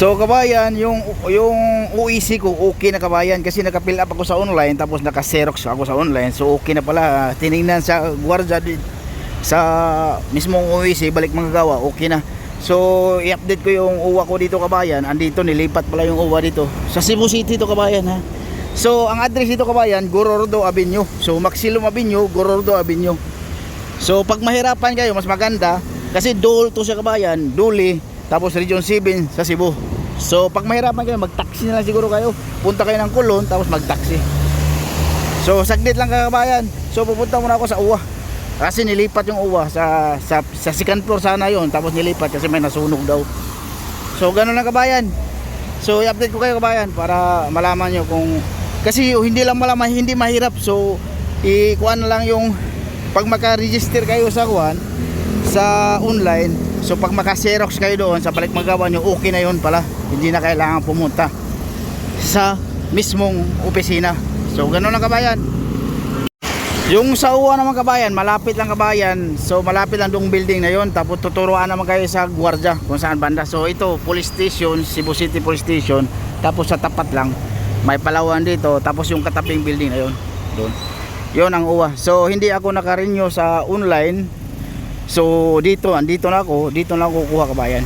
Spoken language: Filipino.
So kabayan, yung yung UEC ko okay na kabayan kasi naka-fill up ako sa online tapos naka-xerox ako sa online. So okay na pala. Tiningnan sa gwardiya di- sa mismong UEC balik manggagawa, okay na. So i-update ko yung uwa ko dito kabayan. Andito nilipat pala yung uwa dito. Sa Cebu City to kabayan ha. So ang address dito kabayan, Gorordo Avenue. So Maximum Avenue, Gorordo Avenue. So pag mahirapan kayo, mas maganda kasi Dole to sa kabayan, Duli, tapos Region 7 sa Cebu. So pag mahirapan kayo, mag-taxi na lang siguro kayo. Punta kayo ng Kulon tapos mag-taxi. So saglit lang kabayan. So pupunta muna ako sa Uwa. Kasi nilipat yung Uwa sa sa, sa second floor sana yon tapos nilipat kasi may nasunog daw. So ganun lang kabayan. So i-update ko kayo kabayan para malaman nyo kung kasi hindi lang malaman, hindi mahirap. So ikuan na lang yung pag maka-register kayo sa kuan sa online so pag maka-xerox kayo doon sa balik magawa nyo okay na yun pala. Hindi na kailangan pumunta sa mismong opisina. So ganun lang kabayan. Yung sa uwa naman kabayan malapit lang kabayan. So malapit lang dong building na yon tapos tuturuan naman kayo sa gwardiya kung saan banda. So ito police station Cebu City Police Station. Tapos sa tapat lang may palawan dito. Tapos yung kataping building na yon doon. Yon ang uwa. So hindi ako nakarenew sa online so dito andito na ako dito na ako kukuha kabayan